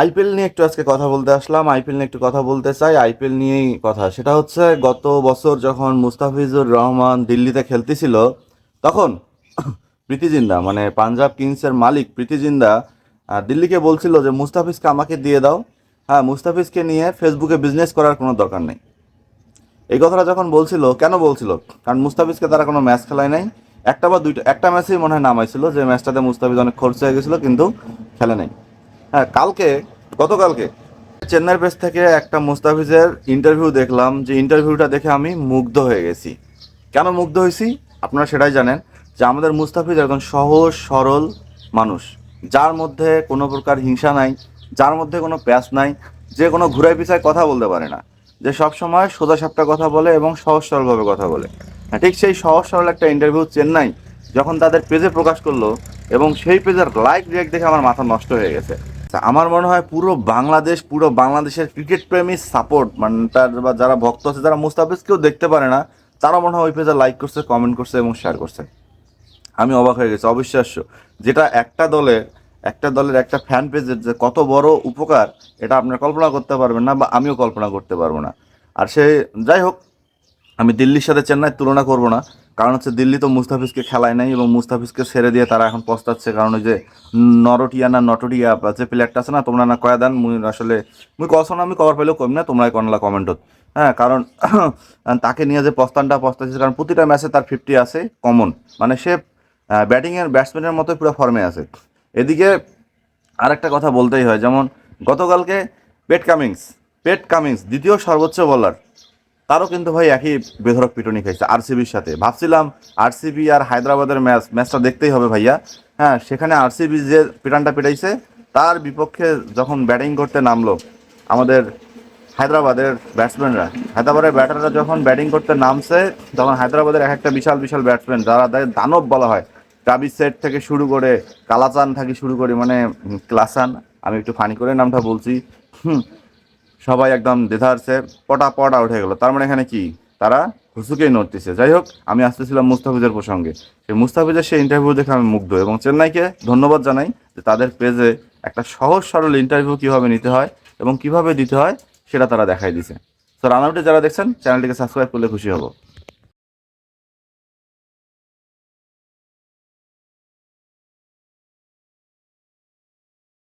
IPL নিয়ে একটু আজকে কথা বলতে আসলাম। আইপিএল নিয়ে একটু কথা বলতে চাই। আইপিএল নিয়েই কথা। সেটা হচ্ছে, গত বছর যখন মুস্তাফিজুর রহমান দিল্লিতে খেলতেছিল, তখন প্রীতি জিন্দা মানে পাঞ্জাব কিংসের মালিক প্রীতি জিন্দা দিল্লিকে বলছিল যে, মুস্তাফিজকে আমাকে দিয়ে দাও। হ্যাঁ মুস্তাফিজকে নিয়ে ফেসবুকে বিজনেস করার কোনো দরকার নেই। এই কথাটা যখন বলছিল, কেন বলছিল? কারণ মুস্তাফিজকে তারা কোনো ম্যাচ খেলায় নাই। একটা বা দুইটা একটা ম্যাচেই মনে হয় নামাইছিল, যে ম্যাচটাতে মুস্তাফিজ অনেক খরচ হয়ে গেছিল, কিন্তু খেলে নাই। হ্যাঁ কালকে, গতকালকে চেন্নাইয়ের পেস থেকে একটা মুস্তাফিজের ইন্টারভিউ দেখলাম, যে ইন্টারভিউটা দেখে আমি মুগ্ধ হয়ে গেছি। কেন মুগ্ধ হয়েছি? আপনারা সেটাই জানেন যে আমাদের মুস্তাফিজ একজন সহজ, সরল মানুষ। যার মধ্যে কোনো প্রকার হিংসা নাই, যার মধ্যে কোনো প্যাচ নাই, যে কোনো ঘুরাই পিছায় কথা বলতে পারে না, যে সবসময় সোজা সাপটা কথা বলে এবং সহজ, সরলভাবে কথা বলে। হ্যাঁ ঠিক সেই সহজ, সরল একটা ইন্টারভিউ চেন্নাই যখন তাদের পেজে প্রকাশ করল এবং সেই পেজের লাইক রিয়েক্ট দেখে আমার মাথা নষ্ট হয়ে গেছে। আমার মনে হয় পুরো বাংলাদেশ, পুরো বাংলাদেশের ক্রিকেট প্রেমী সাপোর্ট মানে তার বা যারা ভক্ত আছে, যারা মুস্তাফিজকেও দেখতে পারে না, তারা মনে হয় ওই পেজে লাইক করছে কমেন্ট করছে এবং শেয়ার করছে। আমি অবাক হয়ে গেছি, অবিশ্বাস্য। যেটা একটা দলের একটা দলের একটা ফ্যান পেজের যে কত বড় উপকার, এটা আপনারা কল্পনা করতে পারবেন না বা আমিও কল্পনা করতে পারব না। আর সে, যাই হোক আমি দিল্লির সাথে চেন্নাই তুলনা করব না। কারণ হচ্ছে দিল্লি তো মুস্তাফিজকে খেলায় নাই এবং মুস্তাফিজকে ছেড়ে দিয়ে তারা এখন পস্তাচ্ছে। কারণ ওই যে নরটিয়া না নটরিয়া যে প্লেয়ারটা আছে না, তোমরা না কয়া দেন, মুই আসলে মুই কস না, আমি কভার পাইলেও কম না, তোমরাই কনলা কমেন্টত হ্যাঁ কারণ তাকে নিয়ে যে পস্তানটা পস্তাচ্ছে কারণ প্রতিটা ম্যাচে তার ফিফটি আছে কমন মানে সে ব্যাটিংয়ের ব্যাটসম্যানের মতোই পুরো ফর্মে আছে। এদিকে আরেকটা কথা বলতেই হয়, যেমন গতকালকে পেট কামিংস পেট কামিংস দ্বিতীয় সর্বোচ্চ বলার তারও কিন্তু ভাই একই বেধরক পিটনি খাইছে আরসিবির সাথে। ভাবছিলাম আরসিবি আর হায়দ্রাবাদের ম্যাচ, ম্যাচটা দেখতেই হবে ভাইয়া। হ্যাঁ সেখানে আরসিবি যে পিটানটা পিটাইছে, তার বিপক্ষে যখন ব্যাটিং করতে নামলো, আমাদের হায়দ্রাবাদের ব্যাটসম্যানরা, হায়দ্রাবাদের ব্যাটাররা যখন ব্যাটিং করতে নামছে, তখন হায়দ্রাবাদের এক একটা বিশাল বিশাল ব্যাটসম্যান, যারা তাদের দানব বলা হয়, ট্রাভিস সেট থেকে শুরু করে, কালাচান থেকে শুরু করে মানে ক্লাসান, আমি একটু ফানি করে নামটা বলছি। হুম সবাই একদম দেধারছে পটা পটা উঠে গেল। তার মানে এখানে কি? তারা হুসুকেই নড়তেছে যাই হোক, আমি আসতেছিলাম মুস্তাফিজের প্রসঙ্গে। সেই মুস্তাফিজের সেই ইন্টারভিউ দেখে আমি মুগ্ধ এবং চেন্নাইকে ধন্যবাদ জানাই যে তাদের পেজে একটা সহজ সরল ইন্টারভিউ কীভাবে নিতে হয় এবং কীভাবে দিতে হয় সেটা তারা দেখাই দিছে। তো রানআউটে যারা দেখছেন চ্যানেলটিকে সাবস্ক্রাইব করলে খুশি হব।